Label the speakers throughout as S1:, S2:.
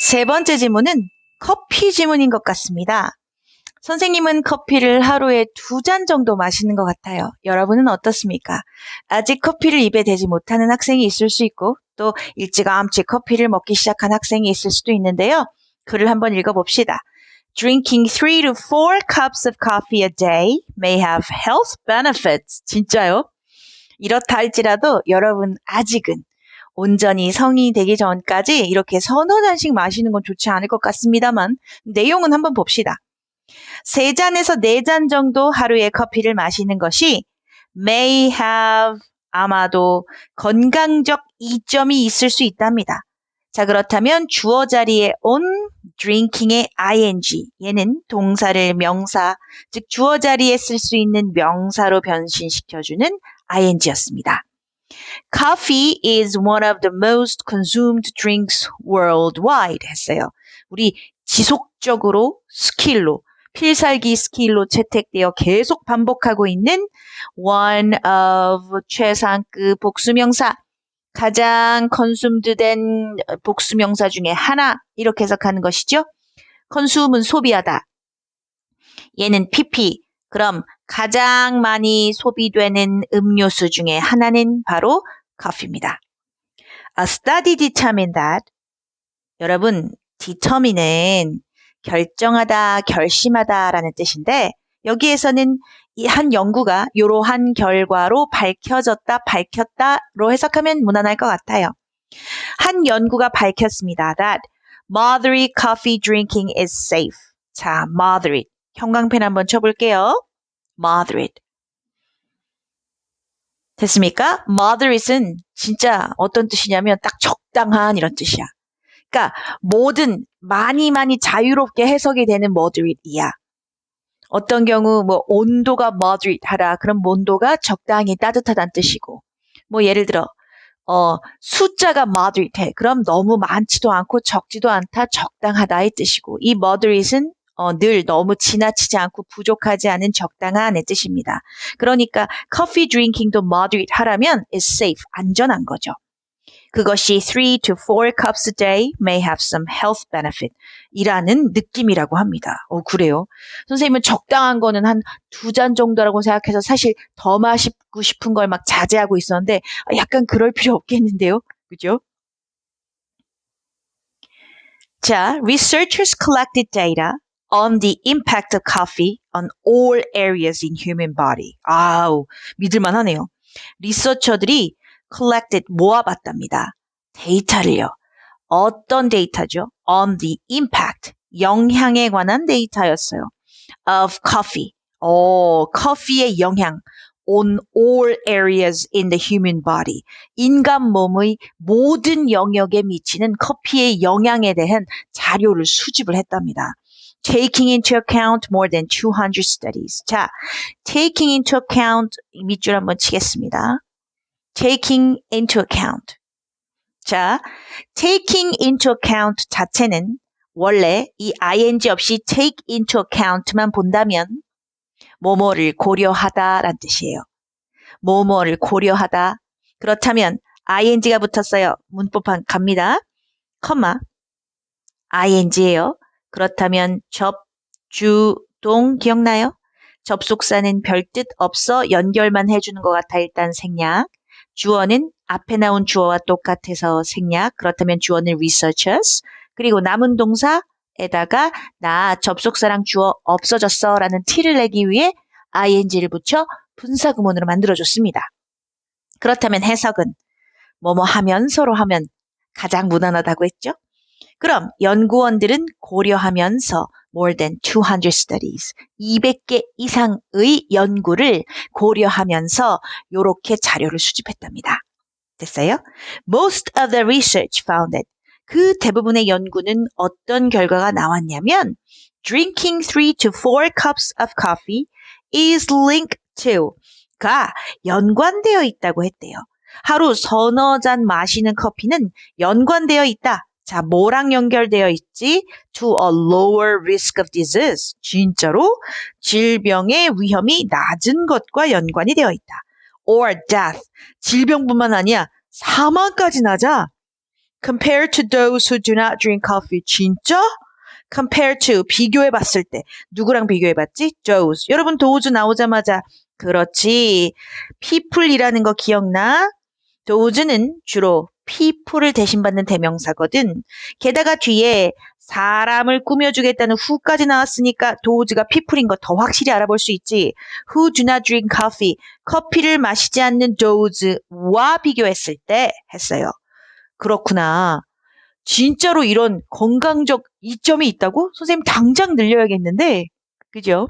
S1: 세 번째 지문은 커피 지문인 것 같습니다. 선생님은 커피를 하루에 두 잔 정도 마시는 것 같아요. 여러분은 어떻습니까? 아직 커피를 입에 대지 못하는 학생이 있을 수 있고 또 일찌감치 커피를 먹기 시작한 학생이 있을 수도 있는데요. 글을 한번 읽어봅시다. Drinking three to four cups of coffee a day may have health benefits. 진짜요? 이렇다 할지라도 여러분 아직은 온전히 성인이 되기 전까지 이렇게 서너 잔씩 마시는 건 좋지 않을 것 같습니다만 내용은 한번 봅시다. 세 잔에서 네 잔 정도 하루에 커피를 마시는 것이 may have 아마도 건강적 이점이 있을 수 있답니다. 자, 그렇다면 주어 자리에 on drinking의 ing 얘는 동사를 명사, 즉 주어 자리에 쓸 수 있는 명사로 변신시켜주는 ing였습니다. Coffee is one of the most consumed drinks worldwide 했어요. 우리 지속적으로 스킬로 필살기 스킬로 채택되어 계속 반복하고 있는 one of 최상급 복수명사 가장 컨숨드된 복수명사 중에 하나 이렇게 해석하는 것이죠. 컨숨은 소비하다. 얘는 pp. 그럼 가장 많이 소비되는 음료수 중에 하나는 바로 커피입니다. A study determined that 여러분 determine은 결정하다, 결심하다라는 뜻인데 여기에서는 이 한 연구가 이러한 결과로 밝혀졌다, 밝혔다로 해석하면 무난할 것 같아요. 한 연구가 밝혔습니다. That moderate coffee drinking is safe. 자, moderate. 형광펜 한번 쳐볼게요. Moderate. 됐습니까? moderate은 진짜 어떤 뜻이냐면 딱 적당한 이런 뜻이야. 그러니까 뭐든 많이 많이 자유롭게 해석이 되는 moderate이야. 어떤 경우 뭐 온도가 moderate 하라. 그럼 온도가 적당히 따뜻하다는 뜻이고. 뭐 예를 들어 어 숫자가 moderate 해. 그럼 너무 많지도 않고 적지도 않다. 적당하다의 뜻이고. 이 moderate은 어, 늘 너무 지나치지 않고 부족하지 않은 적당한의 뜻입니다. 그러니까 커피 드링킹도 moderate 하라면 is safe, 안전한 거죠. 그것이 3 to 4 cups a day may have some health benefit 이라는 느낌이라고 합니다. 어, 그래요. 선생님은 적당한 거는 한 두 잔 정도라고 생각해서 사실 더 마시고 싶은 걸 막 자제하고 있었는데 약간 그럴 필요 없겠는데요. 그죠? 자, researchers collected data on the impact of coffee on all areas in human body. 아우, 믿을만 하네요. 리서처들이 collected 모아봤답니다. 데이터를요. 어떤 데이터죠? on the impact, 영향에 관한 데이터였어요. of coffee, 오, 커피의 영향 on all areas in the human body. 인간 몸의 모든 영역에 미치는 커피의 영향에 대한 자료를 수집을 했답니다. Taking into account more than 200 studies. 자, taking into account 밑줄 한번 치겠습니다. taking into account. 자, taking into account 자체는 원래 이 ing 없이 take into account만 본다면 뭐뭐를 고려하다란 뜻이에요. 뭐뭐를 고려하다. 그렇다면 ing가 붙었어요. 문법판 갑니다. 컴마 ing예요. 그렇다면 접, 주, 동 기억나요? 접속사는 별뜻 없어 연결만 해주는 것 같아 일단 생략. 주어는 앞에 나온 주어와 똑같아서 생략. 그렇다면 주어는 researchers. 그리고 남은 동사에다가 나 접속사랑 주어 없어졌어 라는 티를 내기 위해 ing를 붙여 분사구문으로 만들어줬습니다. 그렇다면 해석은 뭐뭐 하면 서로 하면 가장 무난하다고 했죠? 그럼 연구원들은 고려하면서 more than 200 studies, 200개 이상의 연구를 고려하면서 이렇게 자료를 수집했답니다. 됐어요? Most of the research found that 그 대부분의 연구는 어떤 결과가 나왔냐면 drinking 3 to 4 cups of coffee is linked to 가 연관되어 있다고 했대요. 하루 서너 잔 마시는 커피는 연관되어 있다. 자, 뭐랑 연결되어 있지? To a lower risk of disease. 진짜로 질병의 위험이 낮은 것과 연관이 되어 있다. Or death. 질병뿐만 아니야. 사망까지 나자. compared to those who do not drink coffee. 진짜? compare to 비교해 봤을 때 누구랑 비교해 봤지? those. 여러분 those 나오자마자 그렇지. people이라는 거 기억나? those는 주로 people을 대신받는 대명사거든. 게다가 뒤에 사람을 꾸며주겠다는 who까지 나왔으니까 those가 people인 거 더 확실히 알아볼 수 있지. who do not drink coffee. 커피를 마시지 않는 those와 비교했을 때 했어요. 그렇구나. 진짜로 이런 건강적 이점이 있다고? 선생님 당장 늘려야겠는데. 그죠?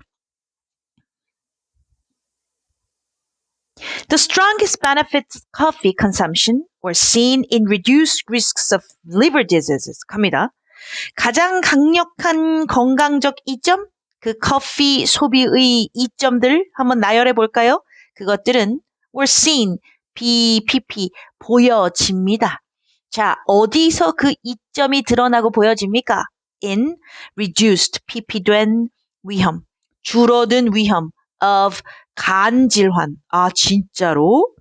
S1: The strongest benefits of coffee consumption were seen in reduced risks of liver diseases. 갑니다. 가장 강력한 건강적 이점? 그 커피 소비의 이점들 한번 나열해 볼까요? 그것들은 were seen, BPP, 보여집니다. 자, 어디서 그 이점이 드러나고 보여집니까? in reduced, pp된 위험, 줄어든 위험 of 간 질환. 아, 진짜로?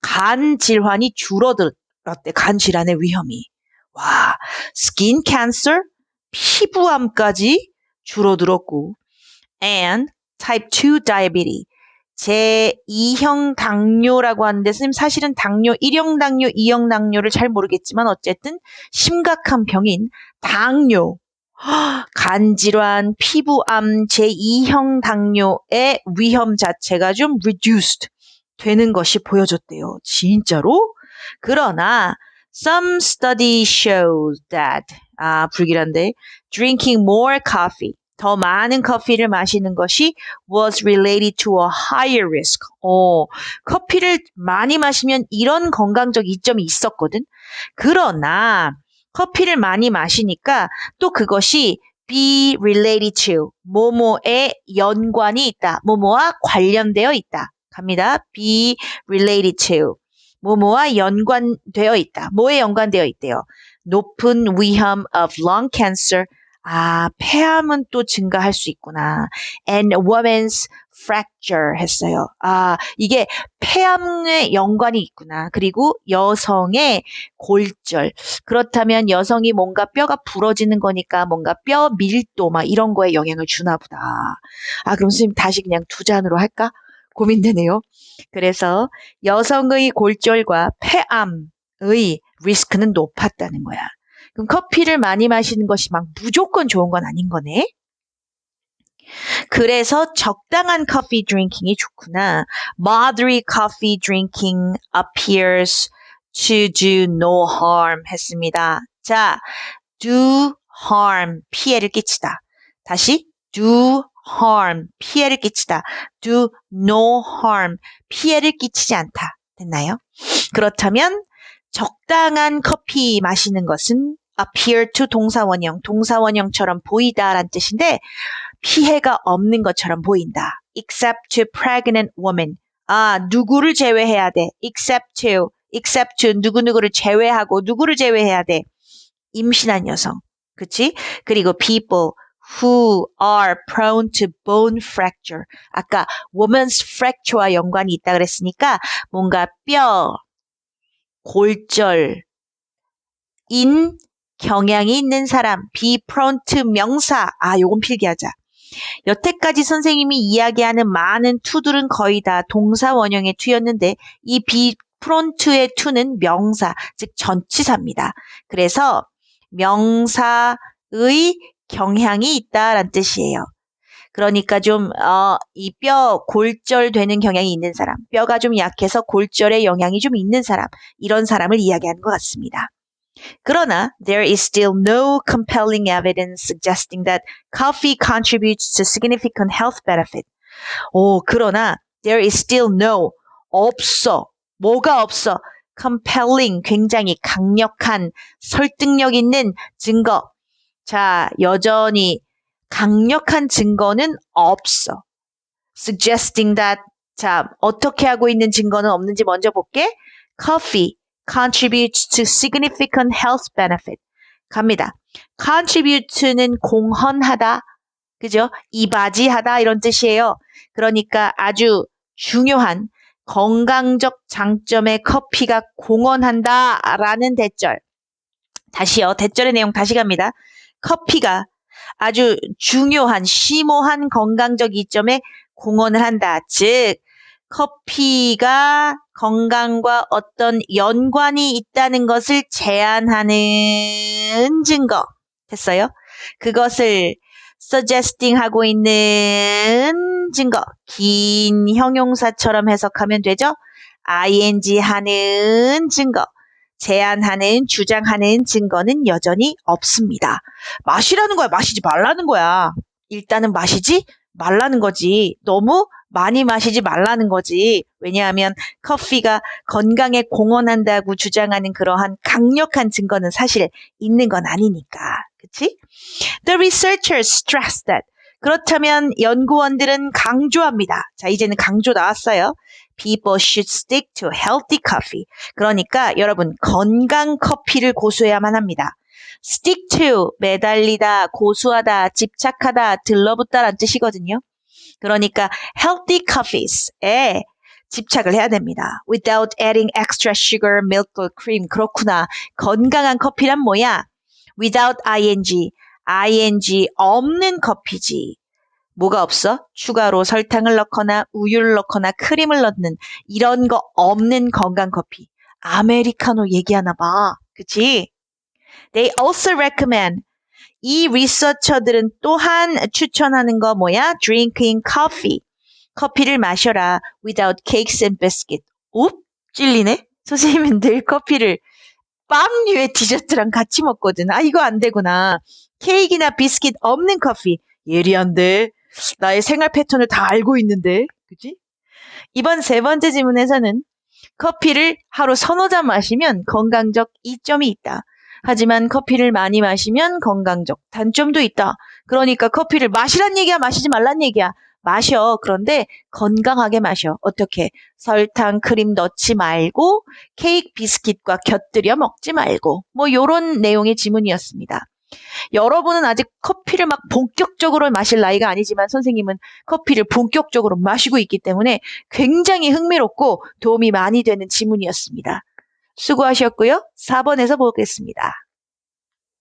S1: 간 질환이 줄어들었대. 간 질환의 위험이. 와, skin cancer, 피부암까지 줄어들었고, and type 2 diabetes, 제2형 당뇨라고 하는데 선생님 사실은 당뇨 1형 당뇨, 2형 당뇨를 잘 모르겠지만 어쨌든 심각한 병인 당뇨, 간질환, 피부암, 제2형 당뇨의 위험 자체가 좀 reduced 되는 것이 보여졌대요. 진짜로? 그러나 some study shows that 아 불길한데 drinking more coffee 더 많은 커피를 마시는 것이 was related to a higher risk. 어, 커피를 많이 마시면 이런 건강적 이점이 있었거든. 그러나 커피를 많이 마시니까 또 그것이 be related to 뭐뭐에 연관이 있다. 뭐뭐와 관련되어 있다. 갑니다. be related to 뭐뭐와 연관되어 있다. 뭐에 연관되어 있대요? 높은 위험 of lung cancer, 아, 폐암은 또 증가할 수 있구나. And women's fracture 했어요. 아, 이게 폐암에 연관이 있구나. 그리고 여성의 골절. 그렇다면 여성이 뭔가 뼈가 부러지는 거니까 뭔가 뼈 밀도 막 이런 거에 영향을 주나 보다. 아, 그럼 선생님 다시 그냥 두 잔으로 할까? 고민되네요. 그래서 여성의 골절과 폐암의 리스크는 높았다는 거야. 그럼 커피를 많이 마시는 것이 막 무조건 좋은 건 아닌 거네. 그래서 적당한 커피 드링킹이 좋구나. Moderate coffee drinking appears to do no harm 했습니다. 자, do harm, 피해를 끼치다. 다시, do harm, 피해를 끼치다. do no harm, 피해를 끼치지 않다. 됐나요? 그렇다면 적당한 커피 마시는 것은 appear to 동사원형, 동사원형처럼 보이다라는 뜻인데 피해가 없는 것처럼 보인다. except to pregnant woman. 아, 누구를 제외해야 돼? except to, except to 누구누구를 제외하고 누구를 제외해야 돼? 임신한 여성. 그치? 그리고 people who are prone to bone fracture. 아까 woman's fracture와 연관이 있다 그랬으니까 뭔가 뼈, 골절, 인 경향이 있는 사람, be prone to 명사. 아, 요건 필기하자. 여태까지 선생님이 이야기하는 많은 투들은 거의 다 동사 원형의 투였는데 이 be to의 to는 명사, 즉 전치사입니다. 그래서 명사의 경향이 있다라는 뜻이에요. 그러니까 좀, 어, 이 뼈 골절되는 경향이 있는 사람, 뼈가 좀 약해서 골절의 영향이 좀 있는 사람, 이런 사람을 이야기하는 것 같습니다. 그러나 there is still no compelling evidence suggesting that coffee contributes to significant health benefit. 오, 그러나 there is still no 없어. 뭐가 없어? compelling 굉장히 강력한 설득력 있는 증거. 자, 여전히 강력한 증거는 없어. suggesting that 자, 어떻게 하고 있는 증거는 없는지 먼저 볼게. coffee contributes to significant health benefit. 갑니다. contribute는 공헌하다. 그죠? 이바지하다 이런 뜻이에요. 그러니까 아주 중요한 건강적 장점의 커피가 공헌한다 라는 대절. 다시요. 대절의 내용 다시 갑니다. 커피가 아주 중요한 심오한 건강적 이점에 공헌을 한다. 즉 커피가 건강과 어떤 연관이 있다는 것을 제안하는 증거. 됐어요? 그것을 suggesting 하고 있는 증거. 긴 형용사처럼 해석하면 되죠? ing 하는 증거. 제안하는, 주장하는 증거는 여전히 없습니다. 마시라는 거야, 마시지 말라는 거야. 일단은 마시지 말라는 거지. 너무 많이 마시지 말라는 거지. 왜냐하면 커피가 건강에 공헌한다고 주장하는 그러한 강력한 증거는 사실 있는 건 아니니까. 그치? The researchers stress that. 그렇다면 연구원들은 강조합니다. 자, 이제는 강조 나왔어요. People should stick to healthy coffee. 그러니까 여러분 건강 커피를 고수해야만 합니다. stick to 매달리다, 고수하다, 집착하다, 들러붙다라는 뜻이거든요. 그러니까 healthy coffees에 집착을 해야 됩니다. Without adding extra sugar, milk or cream. 그렇구나. 건강한 커피란 뭐야? Without ing, ing 없는 커피지. 뭐가 없어? 추가로 설탕을 넣거나 우유를 넣거나 크림을 넣는 이런 거 없는 건강 커피. 아메리카노 얘기하나 봐. 그치? They also recommend 이 리서처들은 또한 추천하는 거 뭐야? Drinking coffee. 커피를 마셔라. Without cakes and biscuit. 옵? 찔리네? 선생님은 늘 커피를 빵류의 디저트랑 같이 먹거든. 아, 이거 안 되구나. 케이크나 비스킷 없는 커피. 예리한데. 나의 생활 패턴을 다 알고 있는데. 그지? 이번 세 번째 질문에서는 커피를 하루 서너 잔 마시면 건강적 이점이 있다. 하지만 커피를 많이 마시면 건강적 단점도 있다. 그러니까 커피를 마시란 얘기야, 마시지 말란 얘기야. 마셔. 그런데 건강하게 마셔. 어떻게? 설탕, 크림 넣지 말고 케이크 비스킷과 곁들여 먹지 말고 뭐 요런 내용의 지문이었습니다. 여러분은 아직 커피를 막 본격적으로 마실 나이가 아니지만 선생님은 커피를 본격적으로 마시고 있기 때문에 굉장히 흥미롭고 도움이 많이 되는 지문이었습니다. 수고하셨고요. 4번에서 보겠습니다.